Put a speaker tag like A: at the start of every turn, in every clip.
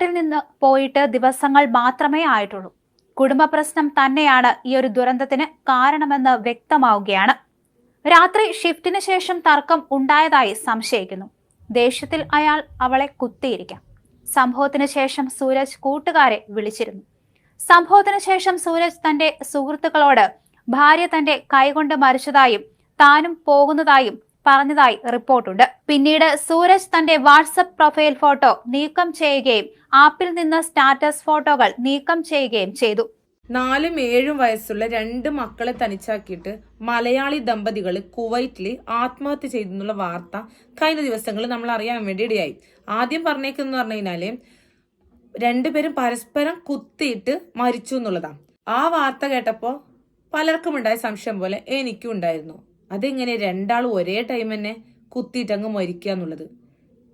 A: നാട്ടിൽ നിന്ന് പോയിട്ട് ദിവസങ്ങൾ മാത്രമേ ആയിട്ടുള്ളൂ. കുടുംബ പ്രശ്നം തന്നെയാണ് ഈ ഒരു ദുരന്തത്തിന് കാരണമെന്ന് വ്യക്തമാവുകയാണ്. രാത്രി ഷിഫ്റ്റിന് ശേഷം തർക്കം ഉണ്ടായതായി സംശയിക്കുന്നു. ദേഷ്യത്തിൽ അയാൾ അവളെ കുത്തിയിരിക്കാം. സംഭവത്തിന് ശേഷം സൂരജ് കൂട്ടുകാരെ വിളിച്ചിരുന്നു. സംഭവത്തിന് ശേഷം സൂരജ് തന്റെ സുഹൃത്തുക്കളോട് ഭാര്യ തന്റെ കൈകൊണ്ട് മരിച്ചതായും താനും പോകുന്നതായും പറഞ്ഞതായി റിപ്പോർട്ടുണ്ട്. പിന്നീട് സൂരജ് തന്റെ വാട്സപ്പ് പ്രൊഫൈൽ ഫോട്ടോ നീക്കം ചെയ്യുകയും ആപ്പിൽ നിന്ന് സ്റ്റാറ്റസ് ഫോട്ടോകൾ നീക്കം ചെയ്യുകയും ചെയ്തു.
B: നാലും ഏഴും വയസ്സുള്ള രണ്ട് മക്കളെ തനിച്ചാക്കിയിട്ട് മലയാളി ദമ്പതികൾ കുവൈറ്റിൽ ആത്മഹത്യ ചെയ്തു എന്നുള്ള വാർത്ത കഴിഞ്ഞ ദിവസങ്ങളിൽ നമ്മൾ അറിയാൻ വേണ്ടി ഇടയായി ആദ്യം പറഞ്ഞേക്കെന്ന് പറഞ്ഞു കഴിഞ്ഞാൽ രണ്ടുപേരും പരസ്പരം കുത്തിയിട്ട് മരിച്ചു എന്നുള്ളതാണ്. ആ വാർത്ത കേട്ടപ്പോൾ പലർക്കും ഉണ്ടായ സംശയം പോലെ എനിക്കും ഉണ്ടായിരുന്നു. അതെങ്ങനെ രണ്ടാളും ഒരേ ടൈം തന്നെ കുത്തിയിട്ട് അങ്ങ് മരിക്കുക എന്നുള്ളത്.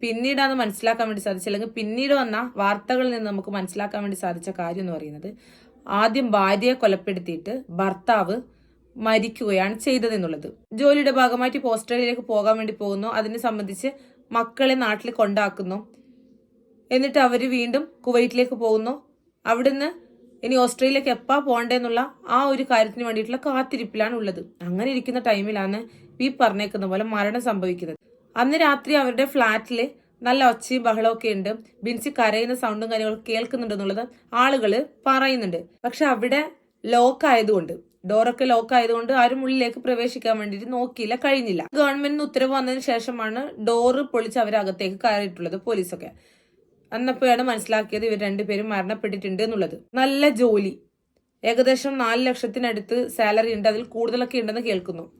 B: പിന്നീടാണ് മനസ്സിലാക്കാൻ വേണ്ടി സാധിച്ചത്. അല്ലെങ്കിൽ പിന്നീട് വന്ന വാർത്തകളിൽ നിന്ന് നമുക്ക് മനസ്സിലാക്കാൻ വേണ്ടി സാധിച്ച കാര്യം എന്ന് പറയുന്നത് ആദ്യം ഭാര്യയെ കൊലപ്പെടുത്തിയിട്ട് ഭർത്താവ് മരിക്കുകയാണ് ചെയ്തത് എന്നുള്ളത്. ജോലിയുടെ ഭാഗമായിട്ട് ഇപ്പോൾ ഓസ്ട്രേലിയയിലേക്ക് പോകാൻ വേണ്ടി പോകുന്നു. അതിനെ സംബന്ധിച്ച് മക്കളെ നാട്ടിൽ കൊണ്ടാക്കുന്നു. എന്നിട്ട് അവർ വീണ്ടും കുവൈറ്റിലേക്ക് പോകുന്നു. അവിടുന്ന് ഇനി ഓസ്ട്രേലിയക്ക് എപ്പാ പോകണ്ടെന്നുള്ള ആ ഒരു കാര്യത്തിന് വേണ്ടിയിട്ടുള്ള കാത്തിരിപ്പിലാണ് ഉള്ളത് അങ്ങനെ ഇരിക്കുന്ന ടൈമിലാണ് വി പറഞ്ഞേക്കുന്ന പോലെ മരണം സംഭവിക്കുന്നത്. അന്ന് രാത്രി അവരുടെ ഫ്ലാറ്റിൽ നല്ല ഒച്ചയും ബഹളമൊക്കെ ഉണ്ട്. ബിൻസി കരയുന്ന സൗണ്ടും കാര്യങ്ങളൊക്കെ കേൾക്കുന്നുണ്ടെന്നുള്ളത് ആളുകൾ പറയുന്നുണ്ട്. പക്ഷെ അവിടെ ലോക്ക് ആയതുകൊണ്ട് ഡോറൊക്കെ ലോക്ക് ആയതുകൊണ്ട് ആരും ഉള്ളിലേക്ക് പ്രവേശിക്കാൻ വേണ്ടിയിട്ട് നോക്കിയില്ല കഴിഞ്ഞില്ല ഗവൺമെന്റിന് ഉത്തരവ് വന്നതിന് ശേഷമാണ് ഡോറ് പൊളിച്ച് അവരകത്തേക്ക് കയറിയിട്ടുള്ളത് പോലീസൊക്കെ. അന്നപ്പോഴാണ് മനസ്സിലാക്കിയത് ഇവർ രണ്ടുപേരും മരണപ്പെട്ടിട്ടുണ്ട് എന്നുള്ളത്. നല്ല ജോലി. ഏകദേശം നാല് ലക്ഷത്തിനടുത്ത് സാലറി ഉണ്ട്. അതിൽ കൂടുതലൊക്കെ ഉണ്ടെന്ന് കേൾക്കുന്നു.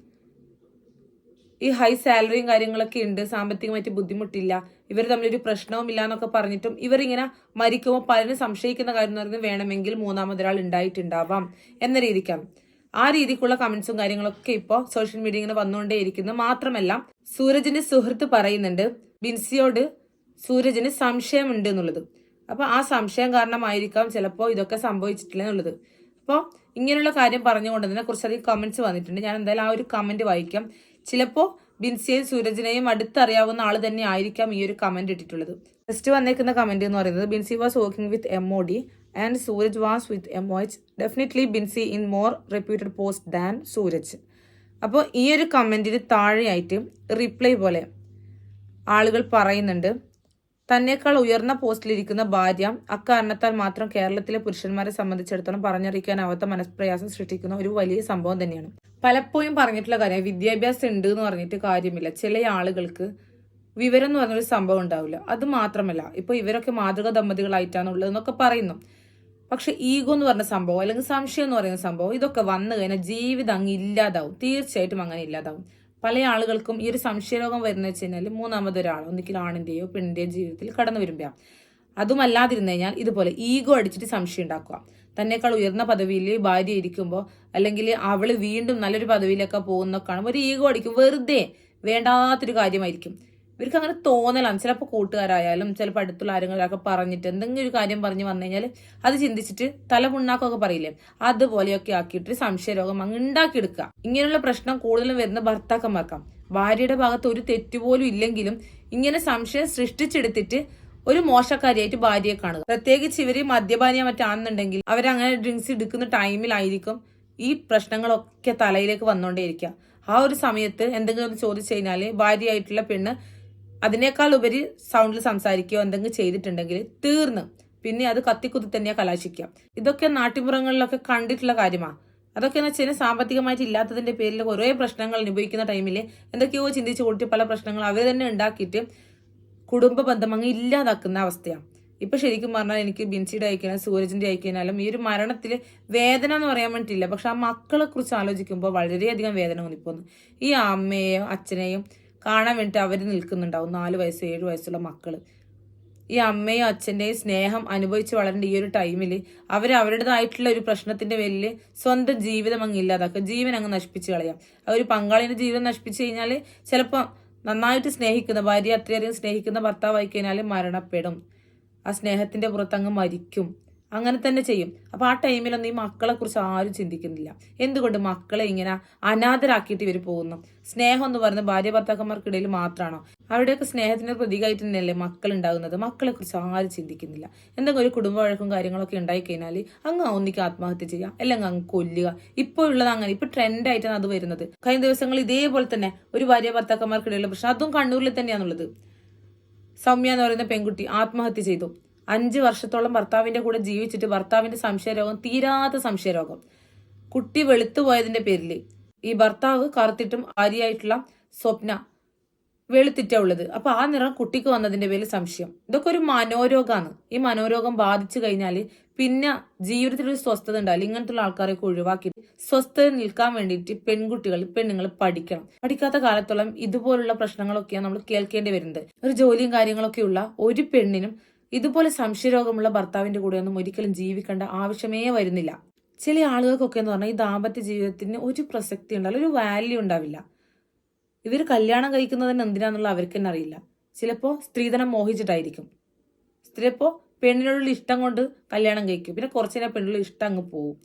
B: ഈ ഹൈ സാലറിയും കാര്യങ്ങളൊക്കെ ഉണ്ട്. സാമ്പത്തികമായിട്ട് ബുദ്ധിമുട്ടില്ല. ഇവർ തമ്മിലൊരു പ്രശ്നവും ഇല്ല എന്നൊക്കെ പറഞ്ഞിട്ടും ഇവർ ഇങ്ങനെ മരിക്കുമ്പോൾ പലരും സംശയിക്കുന്ന കാര്യം എന്ന് പറയുന്നത് വേണമെങ്കിൽ മൂന്നാമതൊരാൾ ഉണ്ടായിട്ടുണ്ടാവാം എന്ന രീതിക്കാണ്. ആ രീതിക്കുള്ള കമന്റ്സും കാര്യങ്ങളൊക്കെ ഇപ്പോൾ സോഷ്യൽ മീഡിയ ഇങ്ങനെ വന്നുകൊണ്ടേയിരിക്കുന്നു. മാത്രമല്ല സൂരജിന്റെ സുഹൃത്ത് പറയുന്നുണ്ട് ബിൻസിയോട് സൂരജിന് സംശയമുണ്ട് എന്നുള്ളത്. അപ്പൊ ആ സംശയം കാരണമായിരിക്കാം ചിലപ്പോൾ ഇതൊക്കെ സംഭവിച്ചിട്ടില്ല എന്നുള്ളത്. അപ്പോൾ ഇങ്ങനെയുള്ള കാര്യം പറഞ്ഞുകൊണ്ട് തന്നെ കുറച്ചധികം കമന്റ്സ് വന്നിട്ടുണ്ട്. ഞാൻ എന്തായാലും ആ ഒരു കമന്റ് വായിക്കാം. ചിലപ്പോൾ ബിൻസിയെയും സൂരജിനെയും അടുത്തറിയാവുന്ന ആൾ തന്നെ ആയിരിക്കാം ഈ ഒരു കമന്റ് ഇട്ടിട്ടുള്ളത്. ഫസ്റ്റ് വന്നേക്കുന്ന കമന്റ് എന്ന് പറയുന്നത് Binsy was working with M O D and Sooraj was with M O H definitely Binsy in more reputed post than Sooraj. അപ്പോൾ ഈ ഒരു കമന്റിന് താഴെയായിട്ട് റിപ്ലൈ പോലെ ആളുകൾ പറയുന്നുണ്ട് തന്നേക്കാൾ ഉയർന്ന പോസ്റ്റിലിരിക്കുന്ന ഭാര്യ അക്കാരണത്താൽ മാത്രം കേരളത്തിലെ പുരുഷന്മാരെ സംബന്ധിച്ചിടത്തോളം പറഞ്ഞറിയിക്കാനാവാത്ത മനസ്പ്രയാസം സൃഷ്ടിക്കുന്ന ഒരു വലിയ സംഭവം തന്നെയാണ്. പലപ്പോഴും പറഞ്ഞിട്ടുള്ള കാര്യം വിദ്യാഭ്യാസം ഉണ്ട് എന്ന് പറഞ്ഞിട്ട് കാര്യമില്ല. ചില ആളുകൾക്ക് വിവരം എന്ന് പറഞ്ഞൊരു സംഭവം ഉണ്ടാവില്ല. അത് മാത്രമല്ല ഇപ്പൊ ഇവരൊക്കെ മാതൃക ദമ്പതികളായിട്ടാണ് ഉള്ളതെന്നൊക്കെ പറയുന്നു. പക്ഷെ ഈഗോ എന്ന് പറഞ്ഞ സംഭവം അല്ലെങ്കിൽ സംശയം എന്ന് പറയുന്ന സംഭവം ഇതൊക്കെ വന്നു കഴിഞ്ഞാൽ ജീവിതം അങ്ങ് ഇല്ലാതാവും. തീർച്ചയായിട്ടും അങ്ങനെ ഇല്ലാതാവും. പല ആളുകൾക്കും ഈ ഒരു സംശയരോഗം വരുന്ന വെച്ച് കഴിഞ്ഞാൽ മൂന്നാമതൊരാൾ ഒന്നിക്കൽ ആണിന്റെയോ പെണ്ണിന്റെയോ ജീവിതത്തിൽ കടന്നു വരുമ്പോൾ അതുമല്ലാതിരുന്നു കഴിഞ്ഞാൽ ഇതുപോലെ ഈഗോ അടിച്ചിട്ട് സംശയം ഉണ്ടാക്കുക. തന്നെക്കാൾ ഉയർന്ന പദവിയിൽ ഭാര്യ ഇരിക്കുമ്പോൾ അല്ലെങ്കിൽ അവൾ വീണ്ടും നല്ലൊരു പദവിയിലൊക്കെ പോകുന്നൊക്കെ കാണുമ്പോൾ ഒരു ഈഗോ അടിക്കും. വെറുതെ വേണ്ടാത്തൊരു കാര്യമായിരിക്കും. ഇവർക്ക് അങ്ങനെ തോന്നലാണ്. ചിലപ്പോൾ കൂട്ടുകാരായാലും ചിലപ്പോൾ അടുത്തുള്ള ആരെങ്കിലൊക്കെ പറഞ്ഞിട്ട് എന്തെങ്കിലും ഒരു കാര്യം പറഞ്ഞ് വന്നു കഴിഞ്ഞാൽ അത് ചിന്തിച്ചിട്ട് തല പുണ്ണാക്കൊക്കെ പറയില്ലേ? അതുപോലെയൊക്കെ ആക്കിയിട്ട് സംശയരോഗം അങ്ങ് ഉണ്ടാക്കിയെടുക്കുക ഇങ്ങനെയുള്ള പ്രശ്നം കൂടുതലും വരുന്ന ഭർത്താക്കന്മാർക്കാം. ഭാര്യയുടെ ഭാഗത്ത് ഒരു തെറ്റുപോലും ഇല്ലെങ്കിലും ഇങ്ങനെ സംശയം സൃഷ്ടിച്ചെടുത്തിട്ട് ഒരു മോശക്കാരിയായിട്ട് ഭാര്യയെ കാണുക. പ്രത്യേകിച്ച് ഇവർ മദ്യപാനിയ മറ്റാണെന്നുണ്ടെങ്കിൽ അവരങ്ങനെ ഡ്രിങ്ക്സ് എടുക്കുന്ന ടൈമിലായിരിക്കും ഈ പ്രശ്നങ്ങളൊക്കെ തലയിലേക്ക് വന്നുകൊണ്ടേയിരിക്കുക ആ ഒരു സമയത്ത് എന്തെങ്കിലും ചോദിച്ചു കഴിഞ്ഞാൽ ഭാര്യയായിട്ടുള്ള പെണ്ണ് അതിനേക്കാൾ ഉപരി സൗണ്ടിൽ സംസാരിക്കുകയോ എന്തെങ്കിലും ചെയ്തിട്ടുണ്ടെങ്കിൽ തീർന്ന്. പിന്നെ അത് കത്തിക്കുത്തി തന്നെയാ കലാശിക്കുക. ഇതൊക്കെ നാട്ടിൻപുറങ്ങളിലൊക്കെ കണ്ടിട്ടുള്ള കാര്യമാണ് അതൊക്കെ എന്ന് വെച്ചാൽ സാമ്പത്തികമായിട്ട് ഇല്ലാത്തതിന്റെ പേരിൽ കുറേ പ്രശ്നങ്ങൾ അനുഭവിക്കുന്ന ടൈമിൽ എന്തൊക്കെയോ ചിന്തിച്ചു കൂട്ടി പല പ്രശ്നങ്ങൾ അവർ തന്നെ ഉണ്ടാക്കിയിട്ട് കുടുംബ ബന്ധം അങ്ങ് ഇല്ലാതാക്കുന്ന അവസ്ഥയാണ് ഇപ്പൊ ശരിക്കും പറഞ്ഞാൽ എനിക്ക് ബിൻസിയുടെ അയക്കാനും സൂരജിന്റെ അയക്കാനാലും ഈ ഒരു മരണത്തിൽ വേദന എന്ന് പറയാൻ വേണ്ടിയില്ല പക്ഷെ ആ മക്കളെ കുറിച്ച് ആലോചിക്കുമ്പോൾ വളരെയധികം വേദന തോന്നിപ്പോന്നു ഈ അമ്മയെയും അച്ഛനെയും കാണാൻ വേണ്ടിയിട്ട് അവർ നിൽക്കുന്നുണ്ടാവും. നാല് വയസ്സ് ഏഴ് വയസ്സുള്ള മക്കൾ. ഈ അമ്മയും അച്ഛന്റെയും സ്നേഹം അനുഭവിച്ച് വളരേണ്ട ഈ ഒരു ടൈമിൽ അവർ അവരുടേതായിട്ടുള്ള ഒരു പ്രശ്നത്തിന്റെ പേരിൽ സ്വന്തം ജീവിതം അങ്ങ് ഇല്ലാതാക്കുക ജീവൻ അങ്ങ് നശിപ്പിച്ച് കളയാം. ഒരു പങ്കാളിന്റെ ജീവിതം നശിപ്പിച്ച് കഴിഞ്ഞാൽ ചിലപ്പോൾ നന്നായിട്ട് സ്നേഹിക്കുന്ന ഭാര്യ അത്രയധികം സ്നേഹിക്കുന്ന ഭർത്താവായി കഴിഞ്ഞാൽ മരണപ്പെടും. ആ സ്നേഹത്തിന്റെ പുറത്തങ്ങ് മരിക്കും. അങ്ങനെ തന്നെ ചെയ്യും. അപ്പൊ ആ ടൈമിലൊന്നും ഈ മക്കളെ കുറിച്ച് ആരും ചിന്തിക്കുന്നില്ല. എന്തുകൊണ്ട് മക്കളെ ഇങ്ങനെ അനാഥരാക്കിയിട്ട് ഇവർ പോകുന്നു? സ്നേഹം എന്ന് പറയുന്നത് ഭാര്യ ഭർത്താക്കന്മാർക്കിടയിൽ മാത്രമാണോ അവിടെയൊക്കെ സ്നേഹത്തിന് പ്രതികായിട്ട് തന്നെയല്ലേ മക്കൾ ഉണ്ടാകുന്നത്? മക്കളെ കുറിച്ച് ആരും ചിന്തിക്കുന്നില്ല. എന്തെങ്കിലും ഒരു കുടുംബ വഴക്കും കാര്യങ്ങളൊക്കെ ഉണ്ടായി കഴിഞ്ഞാൽ അങ്ങ് ഒന്നിക്ക് ആത്മഹത്യ ചെയ്യാം അല്ലെങ്കിൽ അങ്ങ് കൊല്ലുക. ഇപ്പോൾ ഉള്ളത് അങ്ങനെ. ഇപ്പൊ ട്രെൻഡായിട്ടാണ് അത് വരുന്നത്. കഴിഞ്ഞ ദിവസങ്ങൾ ഇതേപോലെ തന്നെ ഒരു ഭാര്യ ഭർത്താക്കന്മാർക്കിടയിലുള്ള പ്രശ്നം. അതും കണ്ണൂരിൽ തന്നെയാണുള്ളത്. സൗമ്യ എന്ന് പറയുന്ന പെൺകുട്ടി ആത്മഹത്യ ചെയ്തു. അഞ്ച് വർഷത്തോളം ഭർത്താവിന്റെ കൂടെ ജീവിച്ചിട്ട് ഭർത്താവിന്റെ സംശയരോഗം തീരാത്ത സംശയരോഗം. കുട്ടി വെളുത്തു പോയതിന്റെ പേരിൽ ഈ ഭർത്താവ് കറുത്തിട്ടും ആരിയായിട്ടുള്ള സ്വപ്ന വെളുത്തിറ്റ ഉള്ളത്. അപ്പൊ ആ നിറം കുട്ടിക്ക് വന്നതിന്റെ പേരിൽ സംശയം. ഇതൊക്കെ ഒരു മനോരോഗമാണ് ഈ മനോരോഗം ബാധിച്ചു കഴിഞ്ഞാൽ പിന്നെ ജീവിതത്തിൽ ഒരു സ്വസ്ഥത ഉണ്ടാവില്ല. ഇങ്ങനത്തുള്ള ആൾക്കാരെയൊക്കെ ഒഴിവാക്കി സ്വസ്ഥത നിൽക്കാൻ വേണ്ടിയിട്ട് പെൺകുട്ടികൾ പെണ്ണുങ്ങൾ പഠിക്കണം. പഠിക്കാത്ത കാലത്തോളം ഇതുപോലുള്ള പ്രശ്നങ്ങളൊക്കെയാണ് നമ്മൾ കേൾക്കേണ്ടി വരുന്നത്. ഒരു ജോലിയും കാര്യങ്ങളൊക്കെ ഉള്ള ഒരു പെണ്ണിനും ഇതുപോലെ സംശയരോഗമുള്ള ഭർത്താവിന്റെ കൂടെയൊന്നും ഒരിക്കലും ജീവിക്കേണ്ട ആവശ്യമേ വരുന്നില്ല. ചില ആളുകൾക്കൊക്കെ എന്ന് പറഞ്ഞാൽ ഈ ദാമ്പത്യ ജീവിതത്തിന് ഒരു പ്രസക്തി ഉണ്ടാവില്ല ഒരു വാല്യൂ ഉണ്ടാവില്ല. ഇവർ കല്യാണം കഴിക്കുന്നതിന് എന്തിനാന്നുള്ള അവർക്ക് തന്നെ അറിയില്ല. ചിലപ്പോൾ സ്ത്രീധനം മോഹിച്ചിട്ടായിരിക്കും. ചിലപ്പോൾ പെണ്ണിനോടുള്ള ഇഷ്ടം കൊണ്ട് കല്യാണം കഴിക്കും. പിന്നെ കുറച്ചു നേരം പെണ്ണിനുള്ള ഇഷ്ടം അങ്ങ് പോവും.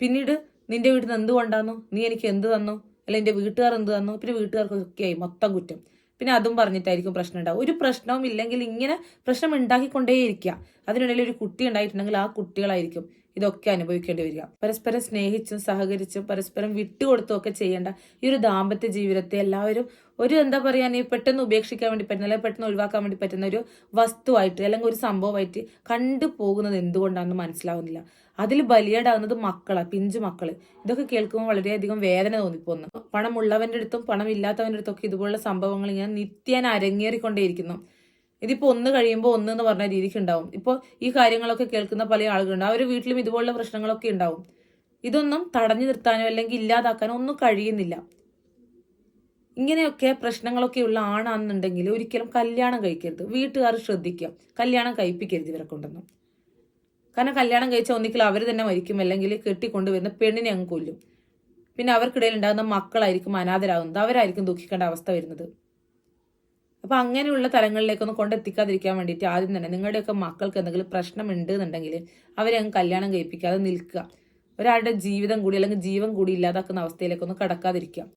B: പിന്നീട് നിന്റെ വീട്ടിൽ നിന്ന് എന്ത് കൊണ്ടാന്നു നീ എനിക്ക് എന്ത് തന്നു? അല്ല എന്റെ വീട്ടുകാർ എന്ത് തന്നു? പിന്നെ വീട്ടുകാർക്കൊക്കെ ആയി മൊത്തം കുറ്റം. പിന്നെ അതും പറഞ്ഞിട്ടായിരിക്കും പ്രശ്നം ഉണ്ടാവും ഒരു പ്രശ്നവും ഇല്ലെങ്കിൽ ഇങ്ങനെ പ്രശ്നം ഉണ്ടാക്കിക്കൊണ്ടേയിരിക്കുക. അതിനിടയിൽ ഒരു കുട്ടി ഉണ്ടായിട്ടുണ്ടെങ്കിൽ ആ കുട്ടികളായിരിക്കും. ഇതൊക്കെ അനുഭവിക്കേണ്ടി വരിക. പരസ്പരം സ്നേഹിച്ചും സഹകരിച്ചും പരസ്പരം വിട്ടുകൊടുത്തും ഒക്കെ ചെയ്യേണ്ട ഈ ഒരു ദാമ്പത്യ ജീവിതത്തെ എല്ലാവരും ഒരു എന്താ പറയാ നീ പെട്ടെന്ന് ഉപേക്ഷിക്കാൻ വേണ്ടി പറ്റുന്ന അല്ലെങ്കിൽ പെട്ടെന്ന് ഒഴിവാക്കാൻ വേണ്ടി പറ്റുന്ന ഒരു വസ്തുവായിട്ട് അല്ലെങ്കിൽ ഒരു സംഭവമായിട്ട് കണ്ടു പോകുന്നത് എന്തുകൊണ്ടാണെന്ന് മനസ്സിലാവുന്നില്ല. അതിൽ ബലിയേടാകുന്നത് മക്കളെ പിഞ്ചു മക്കൾ. ഇതൊക്കെ കേൾക്കുമ്പോൾ വളരെയധികം വേദന തോന്നിപ്പോന്നു പണമുള്ളവന്റെ അടുത്തും പണം ഇല്ലാത്തവന്റെ അടുത്തൊക്കെ ഇതുപോലുള്ള സംഭവങ്ങൾ ഇങ്ങനെ നിത്യേന അരങ്ങേറിക്കൊണ്ടേയിരിക്കുന്നു. ഇതിപ്പോ ഒന്ന് കഴിയുമ്പോൾ ഒന്ന് എന്ന് പറഞ്ഞ രീതിക്ക് ഉണ്ടാവും. ഇപ്പോൾ ഈ കാര്യങ്ങളൊക്കെ കേൾക്കുന്ന പല ആളുകളുണ്ട്. അവരുടെ വീട്ടിലും ഇതുപോലുള്ള പ്രശ്നങ്ങളൊക്കെ ഉണ്ടാവും. ഇതൊന്നും തടഞ്ഞു നിർത്താനോ അല്ലെങ്കിൽ ഇല്ലാതാക്കാനോ ഒന്നും കഴിയുന്നില്ല. ഇങ്ങനെയൊക്കെ പ്രശ്നങ്ങളൊക്കെ ഉള്ള ആണാണെന്നുണ്ടെങ്കിൽ ഒരിക്കലും കല്യാണം കഴിക്കരുത്. വീട്ടുകാർ ശ്രദ്ധിക്കുക. കല്യാണം കഴിപ്പിക്കരുത് ഇവരെ കൊണ്ടൊന്നും. കാരണം കല്യാണം കഴിച്ച ഒന്നിക്കൽ അവർ തന്നെ മരിക്കും. അല്ലെങ്കിൽ കെട്ടിക്കൊണ്ടുവരുന്ന പെണ്ണിനെ അങ്ങ് കൊല്ലും. പിന്നെ അവർക്കിടയിൽ ഉണ്ടാകുന്ന മക്കളായിരിക്കും അനാഥരാകുന്നത്. അവരായിരിക്കും ദുഃഖിക്കേണ്ട അവസ്ഥ വരുന്നത്. അപ്പൊ അങ്ങനെയുള്ള തലങ്ങളിലേക്കൊന്നും കൊണ്ടെത്തിക്കാതിരിക്കാൻ വേണ്ടിയിട്ട് ആദ്യം തന്നെ നിങ്ങളുടെയൊക്കെ മക്കൾക്ക് എന്തെങ്കിലും പ്രശ്നം ഉണ്ട് എന്നുണ്ടെങ്കിൽ അവരെ അങ്ങ് കല്യാണം കഴിപ്പിക്കാതെ നിൽക്കുക. ഒരാളുടെ ജീവിതം കൂടി അല്ലെങ്കിൽ ജീവൻ കൂടി ഇല്ലാതാക്കുന്ന അവസ്ഥയിലേക്കൊന്നും കടക്കാതിരിക്കുക.